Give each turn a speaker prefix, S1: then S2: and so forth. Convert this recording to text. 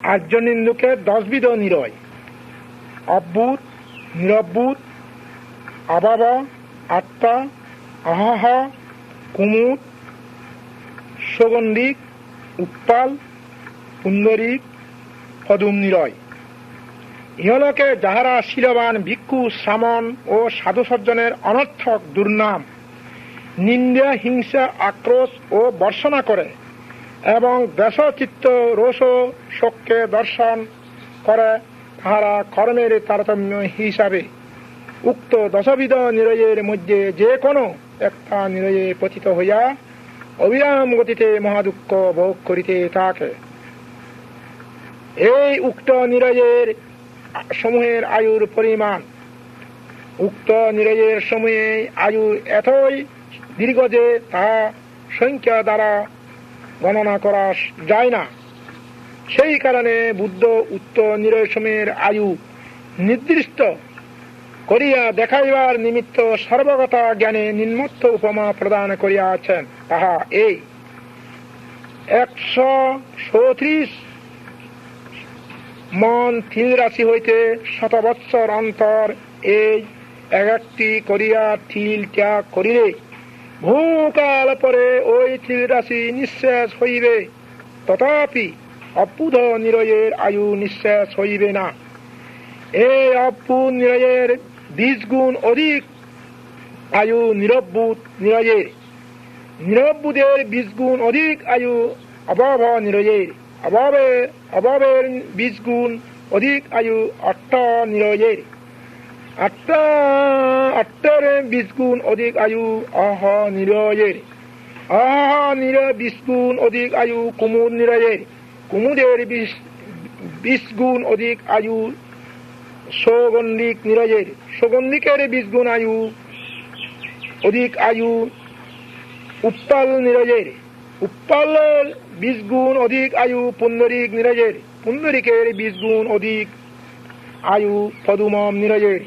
S1: আর্যনিন্দুকের দশবিধ নিরয়। অব্যুত নিরব্যুত আবাবা, আত্মা, আহাহা, কুমুদ, সুগন্ধিক, উৎপাল সুন্দরীক পদুম নিরয়। ইহলোকে যাহারা শিলবান, ভিক্ষু, শ্রামণ ও সাধু সজ্জনের অনর্থক দুর্নাম, নিন্দা, হিংসা, আক্রোশ ও বর্ষনা করে এবং দেশচিত্ত রোষ শোককে দর্শন করে তাহারা কর্মের তারতম্য হিসাবে। উক্ত দশবিধ নিরয়ের মধ্যে যে কোনো একটা নিরয়ে পতিত হইয়া অবিরাম গতিতে মহাদুঃখ ভোগ করিতে থাকে। এই উক্ত নিরয়ের সমূহের আয়ুর পরিমাণ। উক্ত নিরয়ের সময়ে আয়ু এতই দীর্ঘ যে তাহা সংখ্যা দ্বারা গণনা করা যায় না। সেই কারণে বুদ্ধ উক্ত নিরয় সমূহের আয়ু নির্দিষ্ট করিয়া দেখাইবার নিমিত্ত সর্বগতা জ্ঞানে নিম্মত্ত উপমা প্রদান করিয়াছেন। তাহা এই। একশো সৌত্রিশ মন থিল রাশি হইতে শতবৎসর অন্তর এই এক একটি করিয়া থিল ত্যাগ করিলে বহুকাল পরে ওই থিল রাশি নিঃশেষ হইবে। তথাপি অপুধ নিরয়ের আয়ু নিঃশেষ হইবে না। এই অপুধ নিরয়ের বিশ গুণ অধিক আয়ু নিরব্বুত নিরয়ের নিরব্বুদের বিশ গুণ অধিক আয়ু অভাব নিরয়ের অভাবে অভাবের বিশ গুণ অধিক আয়ু অট্ট নিরয়ের আট্টা আট্টার বিশ গুণ অধিক আয়ু অহ নিরয়ের অহ নির বিশগুণ অধিক আয়ু, কুমুদ নিরয়ের কুমুদের বিশ বিশ গুণ অধিক আয়ু, সৌগন্ধিক নিরয়ের সৌগন্ধিকের বিশগুণ আয়ু, অধিক আয়ু উপ্পাল নিরয়ের উপ্পালের বিশ গুণ অধিক আয়ু পুন্দরিক নিরয়ের পুন্দরিকের বিশ গুণ অধিক আয়ু, পদুমম নিরয়ের